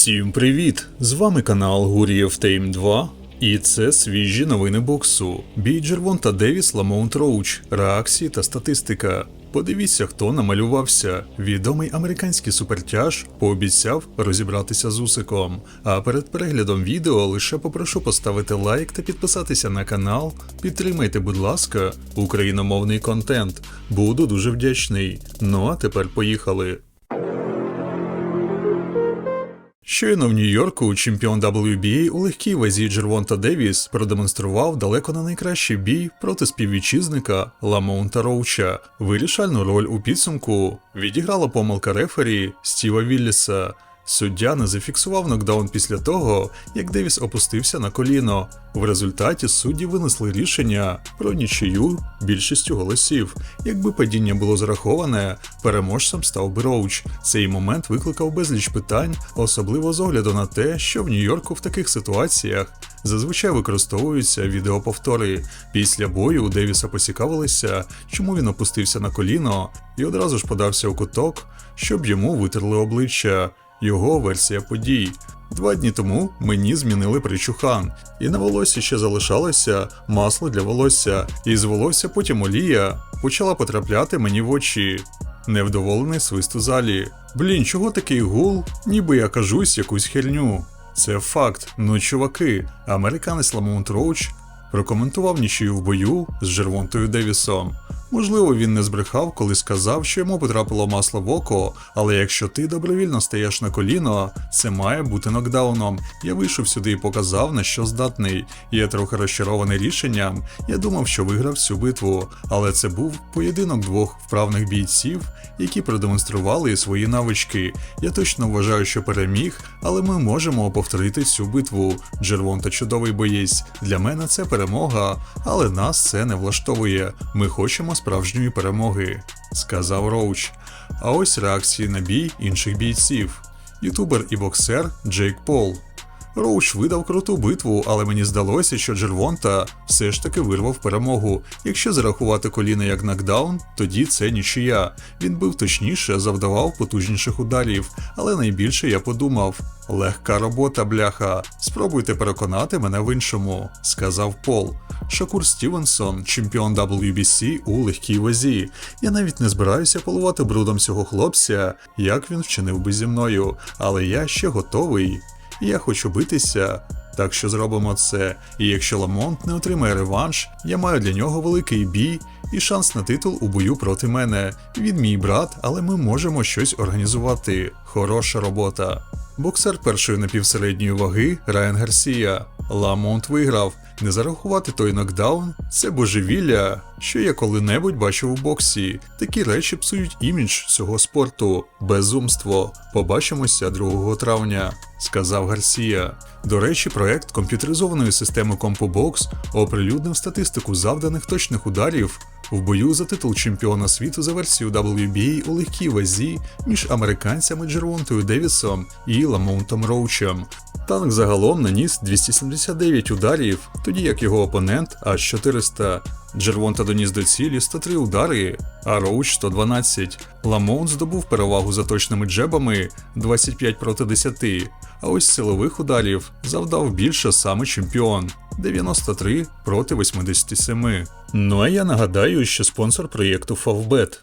Всім привіт! З вами канал Гурієв Тейм 2. І це свіжі новини боксу. Бій Джервонта Девіс Ламоунт Роуч, реакції та статистика. Подивіться, хто намалювався. Відомий американський супертяж пообіцяв розібратися з Усиком. А перед переглядом відео лише попрошу поставити лайк та підписатися на канал. Підтримайте, будь ласка, україномовний контент. Буду дуже вдячний. Ну а тепер поїхали. Щойно в Нью-Йорку чемпіон WBA у легкій вазі Джервонта Девіс продемонстрував далеко не найкращий бій проти співвітчизника Ламонта Роуча. Вирішальну роль у підсумку відіграла помилка рефері Стіва Вілліса. Суддя не зафіксував нокдаун після того, як Девіс опустився на коліно. В результаті судді винесли рішення про нічию більшістю голосів. Якби падіння було зараховане, переможцем став би Роуч. Цей момент викликав безліч питань, особливо з огляду на те, що в Нью-Йорку в таких ситуаціях зазвичай використовуються відеоповтори. Після бою у Девіса поцікавилися, чому він опустився на коліно, і одразу ж подався у куток, щоб йому витерли обличчя. Його версія подій. Два дні тому мені змінили причухан, і на волосі ще залишалося масло для волосся, і з волосся потім олія почала потрапляти мені в очі. Невдоволений свист у залі. Блін, чого такий гул? Ніби я кажусь якусь херню. Це факт. Ну, чуваки, американець Ламонт Роуч прокоментував нічию в бою з Джервонтою Девісом. Можливо, він не збрехав, коли сказав, що йому потрапило масло в око, але якщо ти добровільно стаєш на коліно, це має бути нокдауном. Я вийшов сюди і показав, на що здатний. Я трохи розчарований рішенням. Я думав, що виграв всю битву, але це був поєдинок двох вправних бійців, які продемонстрували свої навички. Я точно вважаю, що переміг, але ми можемо повторити цю битву. Джервонта чудовий боєць. Для мене це перемога, але нас це не влаштовує. Ми хочемо справжньої перемоги, сказав Роуч. А ось реакції на бій інших бійців. Ютубер і боксер Джейк Пол. Роуч видав круту битву, але мені здалося, що Джервонта все ж таки вирвав перемогу. Якщо зарахувати коліна як нокдаун, тоді це нічия. Він бив точніше, завдавав потужніших ударів, але найбільше я подумав: легка робота, бляха. Спробуйте переконати мене в іншому, сказав Пол. Шакур Стівенсон, чемпіон WBC у легкій вазі. Я навіть не збираюся полувати брудом цього хлопця, як він вчинив би зі мною, але я ще готовий. Я хочу битися, так що зробимо це. І якщо Ламонт не отримає реванш, я маю для нього великий бій і шанс на титул у бою проти мене. Він мій брат, але ми можемо щось організувати. Хороша робота. Боксер першої напівсередньої ваги Райан Гарсія. Ламонт виграв. Не зарахувати той нокдаун це божевілля, що я коли-небудь бачив у боксі. Такі речі псують імідж цього спорту. Безумство. Побачимося 2 травня, сказав Гарсія. До речі, проект комп'ютеризованої системи CompuBox оприлюднив статистику завданих точних ударів в бою за титул чемпіона світу за версією WBA у легкій вазі між американцями Джервонтою Девісом і Ламонтом Роучем. Танк загалом наніс 279 ударів, тоді як його опонент аж 400. Джервонта доніс до цілі 103 удари, а Роуч 112. Ламоун здобув перевагу за точними джебами 25 проти 10. А ось силових ударів завдав більше саме чемпіон 93 проти 87. Ну а я нагадаю, що спонсор проєкту Favbet.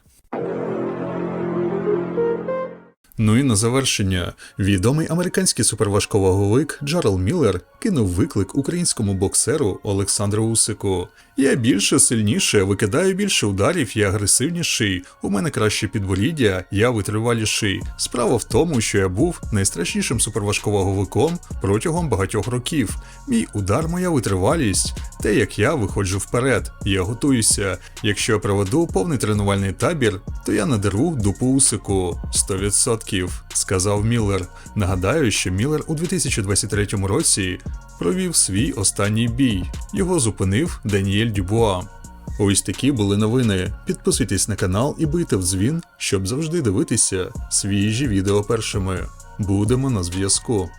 Ну і на завершення, відомий американський суперважковаговик Джарел Міллер кинув виклик українському боксеру Олександру Усику. Я більше, сильніше, викидаю більше ударів, я агресивніший. У мене краще підборіддя, я витриваліший. Справа в тому, що я був найстрашнішим суперважковаговиком протягом багатьох років. Мій удар, моя витривалість, те, як я виходжу вперед, я готуюся. Якщо я проведу повний тренувальний табір, то я надеру дупу Усику 100%, сказав Міллер. Нагадаю, що Міллер у 2023 році провів свій останній бій. Його зупинив Даніель Дюбуа. Ось такі були новини. Підписуйтесь на канал і бийте в дзвін, щоб завжди дивитися свіжі відео першими. Будемо на зв'язку.